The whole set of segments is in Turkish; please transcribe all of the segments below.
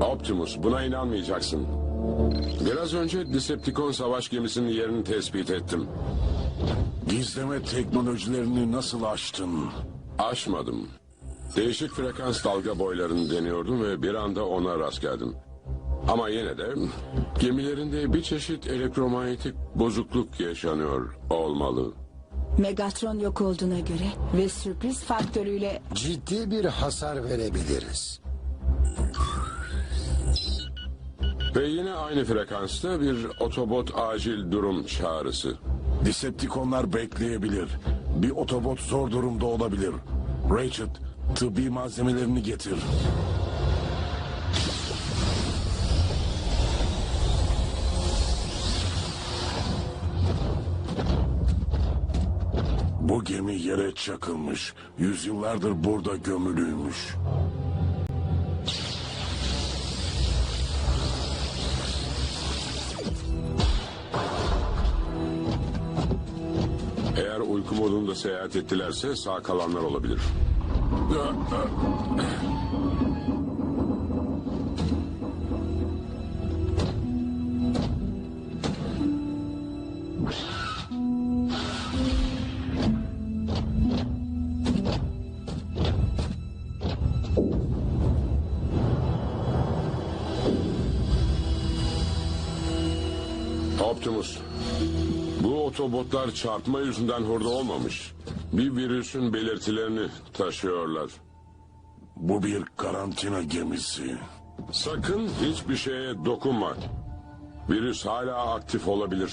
Optimus buna inanmayacaksın. Biraz önce Decepticon savaş gemisinin yerini tespit ettim. Gizleme teknolojilerini nasıl aştın? Aşmadım. Değişik frekans dalga boylarını deniyordum ve bir anda ona rast geldim. Ama yine de gemilerinde bir çeşit elektromanyetik bozukluk yaşanıyor olmalı. Megatron yok olduğuna göre ve sürpriz faktörüyle Ciddi bir hasar verebiliriz. Ve yine aynı frekansta bir otobot acil durum çağrısı. Decepticonlar bekleyebilir. Bir otobot zor durumda olabilir. Ratchet, tıbbi malzemelerini getir. Bu gemi yere çakılmış. Yüzyıllardır burada gömülüymüş. Uyku modunda seyahat ettilerse sağ kalanlar olabilir. Optimus, bu otobotlar çarpma yüzünden hurda olmamış. Bir virüsün belirtilerini taşıyorlar. Bu bir karantina gemisi. Sakın hiçbir şeye dokunma. Virüs hala aktif olabilir.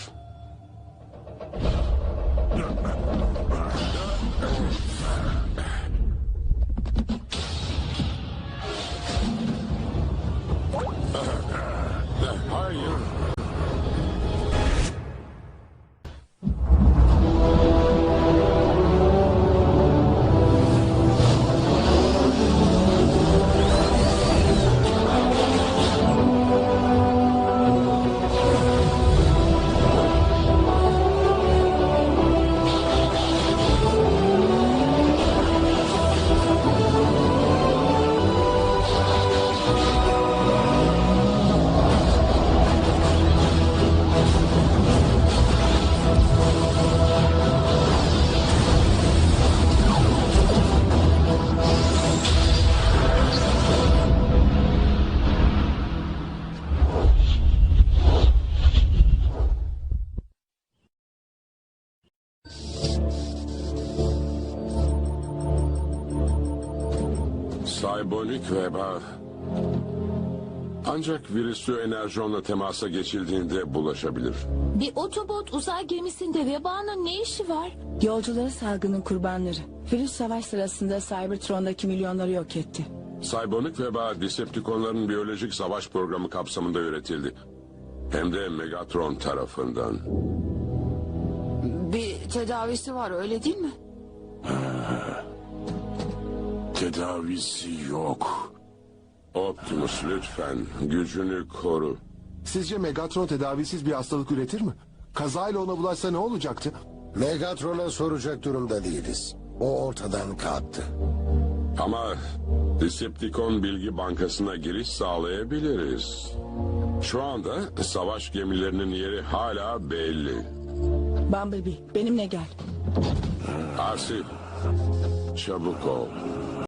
Saybonik veba ancak virüslü enerjonla temasa geçildiğinde bulaşabilir. Bir otobot uzay gemisinde vebanın ne işi var? yolcuları salgının kurbanları. Virüs savaş sırasında Cybertron'daki milyonları yok etti. Saybonik veba Decepticonların biyolojik savaş programı kapsamında üretildi. Hem de Megatron tarafından. Bir tedavisi var öyle değil mi? Tedavisi yok. Optimus lütfen gücünü koru. Sizce Megatron tedavisiz bir hastalık üretir mi? Kazayla ona bulaşsa ne olacaktı? Megatron'a soracak durumda değiliz. O ortadan kalktı. Ama Decepticon Bilgi Bankası'na giriş sağlayabiliriz. Şu anda savaş gemilerinin yeri hala belli. Bumblebee benimle gel. Arsi, çabuk ol.